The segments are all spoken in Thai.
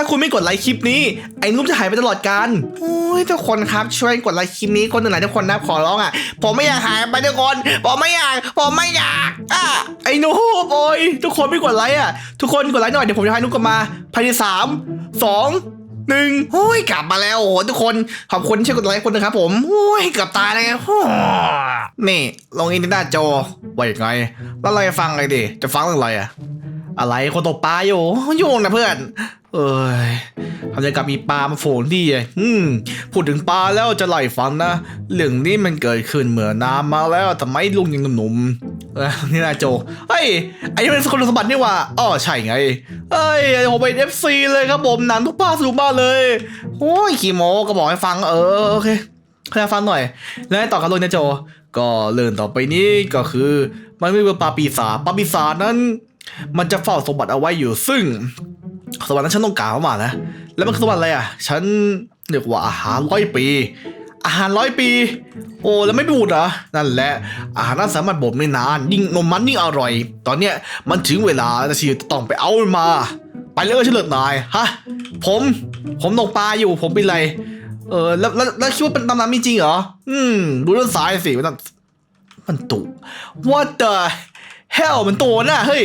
าคุณไม่กดไลค์คลิปนี้ ไอ้นุ๊กจะหายไปตลอดกาลโอ้ยทุกคนครับช่วยกดไลค์คลิปนี้คนหนึ่งไหนทุกคนนะขอร้องอะ ผมไม่อยากหายไปทุกคน ผมไม่อยาก ผมไม่อยากอะไอ้นุ๊กโอ้ยทุกคนไม่กดไลค์อะ ทุกคนกดไลค์หน่อยเดี๋ยวผมจะให้นุ๊กกลับมาภายในสามสองหนึ่งโอ้ยกลับมาแล้วโอ้โหทุกคนขอบคุณที่ช่วยกดไลค์คนนะครับผมโอ้ยเกือบตายเลยโอ้นี่ลงอินเทอร์เน็ตจอว่าอย่างไงแล้วเราจะฟังอะไรดิจะฟังเรื่องอะไรอะ อะไรคนตกปลาอยู่โยงนะเพื่อน เอ้ยทำใจกับมีปลามาโฝนดีอะอืมพูดถึงปลาแล้วจะไหลฟังนะเรื่องนี้มันเกิดขึ้นเหมือนานมาแล้วทำไมลุงยังหนุ่มนี่นะโจเฮ้ยไอ้นี่เป็นคนสมบัตินี่ว่าอ๋อใช่ไงเอ้ยผมเป็นเอฟซีเลยครับผมหนังทุกภาคสนุกมากเลยโอ้ยขี้โมก็บอกให้ฟังเออโอเคให้ฟังหน่อย แล้วต่อกันเลยนะโจ ก็เรื่องต่อไปนี้ก็คือ มันไม่เป็นปลาปีศาจปลาปีศาจนั้น มันจะเฝ้าสมบัติเอาไว้อยู่ ซึ่งสมบัตินั้นฉันต้องการมานะ แล้วมันคือสมบัติอะไรอะ ฉันเรียกว่าอาหารร้อยปี อาหารร้อยปี โอ้แล้วไม่บูดเหรอ นั่นแหละ อาหารนั้นสามารถบ่มได้นาน ยิ่งนมมันยิ่งอร่อย ตอนเนี้ยมันถึงเวลาแล้วที่จะต้องไปเอามันมา ไปเลยเฉลิมนายฮะ ผม ผมตกปลาอยู่ ผมเป็นไร เออแล้วแล้วแล้วคิดว่าเป็นตำนานมีจริงเหรอ อืม ดูด้านซ้ายสิมันมันตุ What the hell มันตัวน่ะเฮ้ย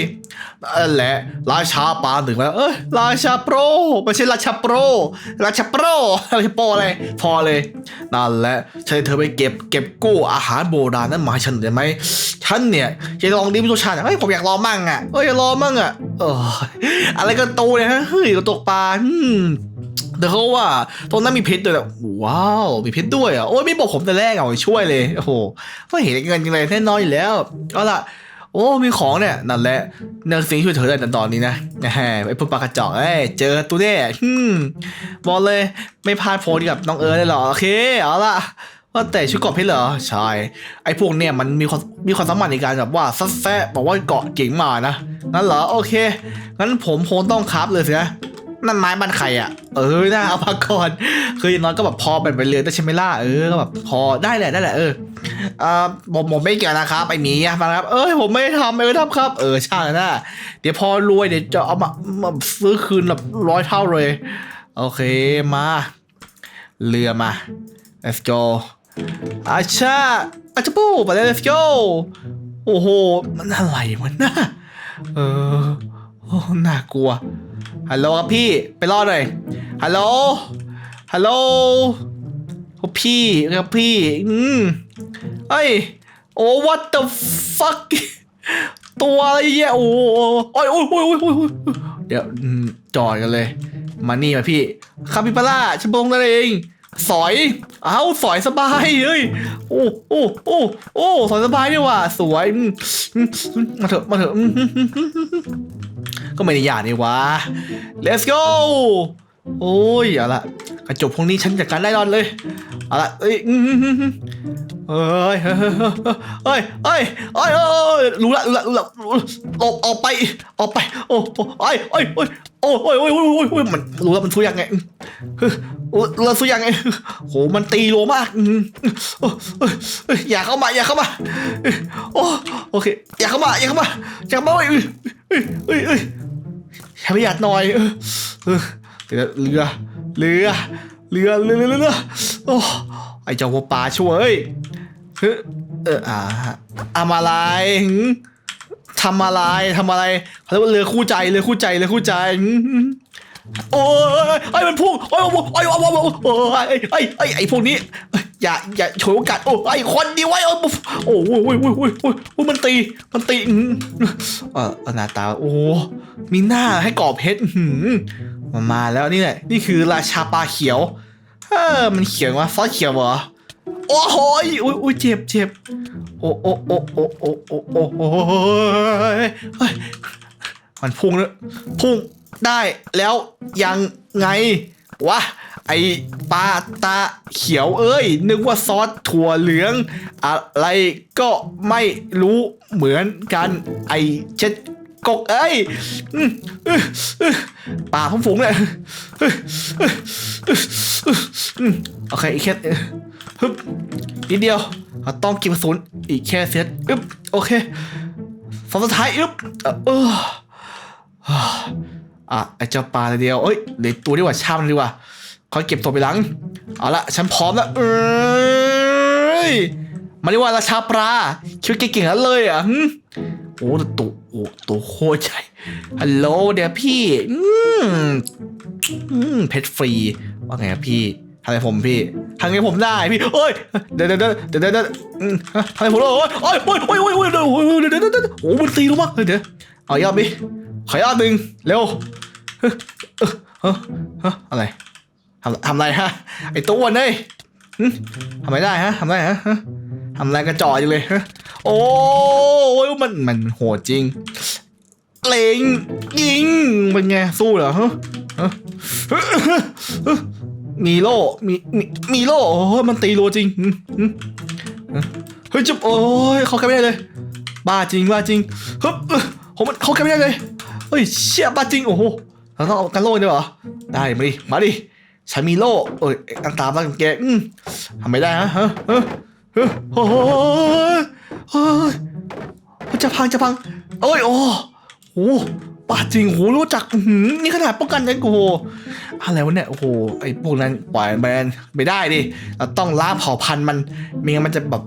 นั่นแหละราชาปลาถึงแล้วเอ้ยราชาโปรไม่ใช่ราชาโปรราชาโปรราชาโปรอะไรพอเลยนั่นแหละฉันให้เธอไปเก็บเก็บกู้อาหารโบราณนั้นมาให้ฉันได้ไหมฉันเนี่ยจะลองดิมรสชาเฮ้ยผมอยากลองมั่งอะเฮ้ยอยากลองมั่งอะเอออะไรกันโตเนี่ยฮะเฮ้ยก็ตกปลาอืมแต่เขาว่าตรงนั้นมีเพชรด้วยแหละว้าวมีเพชรด้วยอะโอ้ยไม่บอกผมแต่แรกอะช่วยเลยโอ้โหก็เห็นเงินจริงเลยแน่นอนอยู่แล้วเอาล่ะ โอ้ มีของเนี่ย นั่นแหละนื้อสิ่งช่วยเธอได้ในตอนนี้นะแหมไอ้พวกปากระจอกเอ้ยเจอตัวเนี่ยบอกเลยไม่พลาดโพสกับน้องเอิร์ธเลยหรอ โอเค เอาละว่าแต่ชุดเกาะเพชรเหรอ ใช่ ไอ้พวกเนี่ยมันมีความมีความสามารถในการแบบว่าซัดแซะบอกว่าเกาะเก่งมานะงั้นเหรอ โอเค งั้นผมคงต้องคราฟเลยสินะนั่นไม้บ้านใครอะ เออน่าเอาพักก่อนคืออย่างน้อยก็แบบพอเป็นไปเลยได้ใช่ไหมล่ะ เออก็แบบพอได้แหละได้แหละเออ อ่าผมผมไม่เกี่ยวนะครับไอ้หมีอะฟังครับ เอ้ยผมไม่ทำเออทำครับ เออช่างนะเดี๋ยวพอรวยเดี๋ยวจะเอามามาซื้อคืนแบบร้อยเท่าเลย โอเคมา เรือมา let's go อาชาอาชาปูไปเลย let's go โอ้โห มันอะไรมันน่ะเออโอ้น่ากลัวฮัลโหลครับพี่ไปรอหน่อยฮัลโหลฮัลโหลพี่ครับพี่ อืม เอ้ย โอ้ what the fuck ตัวอะไรเนี่ยโอ้ยโอ้ยโอ้ยโอ้ยโอ้ยโอ้ยเดี๋ยวจอดกันเลย มานี่มาพี่คาปิปาร่าฉันบงนั่นเอง สอย เอ้าสอยสบายเฮ้ย โอ้โอ้โอ้โอ้สอยสบายดีว่ะสวย มาเถอะ มาเถอะ ก็ไม่ได้ยากนี่วะ let's go โอ้ยเอาละ กระจกพวกนี้ฉันจัดการได้รอนเลยเอาละเอ้ยเอ้ยเฮ้ยเฮ้ยเฮ้ยเฮ้ยเฮ้ยเฮ้ยรู้ละรู้ละรู้ละรู้ละออกออกไปออกไปโอ้โอ้ยเอ้ยเอ้ยโอ้ยโอ้ยโอ้ยโอ้ยโอ้ยโอ้ยมันรู้แล้วมันสู้ยังไงเฮ้ยโอ้ยเราสู้ยังไงโหมันตีโลมากอย่าเข้ามาอย่าเข้ามาโอ้โอเคอย่าเข้ามาอย่าเข้ามาอย่าเข้ามาเอ้ยเอ้ยเอ้ยแค่ประหยัดหน่อยเออเออเรือ เรือเรือ เรือเรือเรือเรือโอ้ไอเจ้าหัวป่าช่วยเฮ้ยเอออ่าทำอะไรทำอะไรทำอะไรเขาเรียกว่าเรือคู่ใจเรือคู่ใจเรือคู่ใจโอ้ยไอ้มันพุ่งโอ้ยโอ้ยโอ้ยโอ้ยโอ้ยโอ้ไอ้ไอ้ไอ้พวกนี้อย่าอย่าโฉวยโอกาสโอ้ไอ้คนดีไว้โอ้ยโอ้ยโอ้ยโอ้ยโอ้ยโอ้ยมันตีมันตีอืมเออหน้าตาโอ้มีหน้าให้กรอบเพชรหือ มันมาแล้วนี่แหละนี่คือราชาปลาเขียวเออมันเขียวว่าซอสเขียวเหรอโอ้โหอุ้ยอุ้ยเจ็บเจ็บโอ้โอ้โอ้โอ้โอ้โอ้โอ้โอ้เฮ้ยเฮ้ยมันพุ่งแล้วพุ่งได้แล้วยังไงวะไอปลาตาเขียวเอ้ย นึกว่าซอสถั่วเหลือง อะไรก็ไม่รู้เหมือนกัน ไอเช็ด กกเอ้ยป่าพุ่งฝูงเลยเอ้ยโอเคอีกแค่ฮึบนิดเดียวเราต้องเกินกระสุนอีกแค่เซตอึ๊บโอเคสองสุดท้ายอึ๊บเอออะไอเจ้าปลาตัวเดียวเอ้ยเหลือตัวดีกว่าชามันดีกว่าคอยเก็บตัวไปหลังเอาละฉันพร้อมแล้วเอ้ยมาเรียกว่าราชาปลาคิดว่าเก่งๆแล้วเลยอะ โอ้แต่ตัวโอ้ตัวโคตรใหญ่ฮัลโหลเดี๋ยวพี่ อืมอืมเพชรฟรี ว่าไงครับพี่ทำไมผมพี่ทำไงผมได้พี่เอ้ยเดี๋ยวเดี๋ยวเดี๋ยวเดี๋ยวเดี๋ยวเดี๋ยวอืมทำไมผมโอ้ยโอ้ยโอ้ยโอ้ยโอ้ยโอ้ยเดี๋ยวเดี๋ยวเดี๋ยวเดี๋ยวโอ้มันตีรู้มั้งเดี๋ยวเอายอดดิขอยอดหนึ่งเร็วเฮ้ยเฮ้ยเฮ้ยเฮ้ยอะไรทำทำอะไรฮะไอตัวนเอ้ยหึทำไมได้ฮะทำได้ฮะ ทำอะไรกระจอกอยู่เลย โอ้ยมันมันโหดจริงเล็งยิงเป็นไง สู้เหรอฮะฮะฮะมีโล่มีมีมีโล่โอ้ยมันตีรัวจริงเฮ้ยจุบโอ้ยเขาแค่ไม่ได้เลย บ้าจริงบ้าจริงฮึบเอ้อผมเขาแค่ไม่ได้เลยเฮ้ยเชี่ยบ้าจริงโอ้โหเราต้องเอากันโล่ด้วยเหรอได้มาดิมาดิฉันมีโล่เอ้ยอันตามมาแกอืมทำไม่ได้ฮะเฮ้ย เฮ้ยเฮ้ยโอ้โหเฮ้ยจะพังจะพังเอ้ยโอ้โหบ้าจริงโอ้โหรู้จักหือนี่ขนาดป้องกันยังโอ้อะไรวะเนี่ยโอ้โหไอ้พวกนั้นปล่อยแบนไม่ได้ดิเราต้องล้างเผ่าพันธุ์มันไม่งั้นมันจะแบบ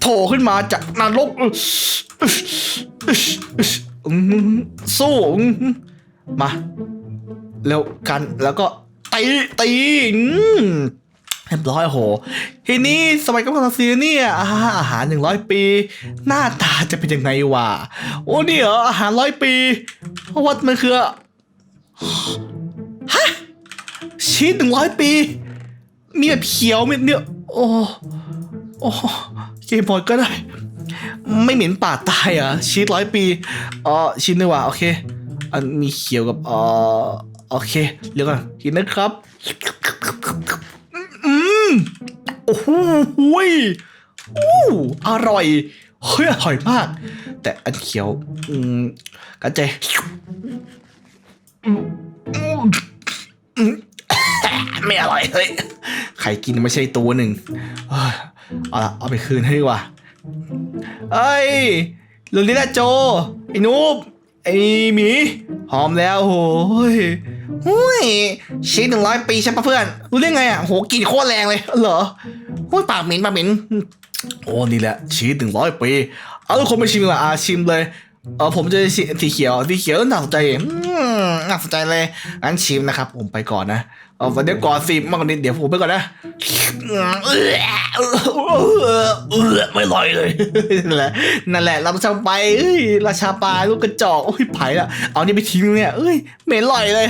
โผล่ขึ้นมาจากนรกสู้มาเร็วกันแล้วก็ตีตีอืม เรียบร้อยโหทีนี้สมัยกัมพูชาเนี่ยอาอาหารหนึ่งร้อยปี หน้าตาจะเป็นยังไงวะโอ้นี่เหรออาหารร้อยปีเพราะว่ามันคือฮะชีสหนึ่งร้อยปี มีแบบเขียวมีเนี่ยโอ้โอ้เกมบอดก็ได้ ไม่เหม็นปาตายอะชีสร้อยปีเออชิ้นดีกว่าโอเค อันมีเขียวกับเออโอเคเดี๋ยวก่อนกินนะครับ อ้โหอู้อร่อย เฮ้ย อร่อยมาก แต่อันเขียว อืมกระเจไม่อร่อยเฮ้ยใครกินไม่ใช่ตัวหนึ่งเอาละเอาไปคืนให้ดีกว่า เอ้ยลุงลิลาโจ ไอ้นูบไอ้หมีหอมแล้วโอ้ย หุ้ยชีสหนึ่งร้อยปีใช่ปะเพื่อน รู้ได้ไงอะโหกลินโคตรแรงเลย เหรอหุ้ยปากเหม็นปากเหม็นโอ้นี่แหละชีสหนึ่งร้อยปีเอาทุกคนไปชิมดีกว่าอะชิมเลยเออผมจะสีสีเขียวสีเขียวน่าสนใจอืมน่าสนใจเลยงั้นชิมนะครับ ผมไปก่อนนะ เออเดี๋ยวก่อนสิมากกว่านี้เดี๋ยวผมไปก่อนนะเออไม่ลอยเลย นั่นแหละนั่นแหละเราจะไปเอ้ยราชาปลาลูกกระจอกโอ้ยไผ่ละเอานี่ไปทิ้งเนี่ยเอ้ยเหม็นลอยเลย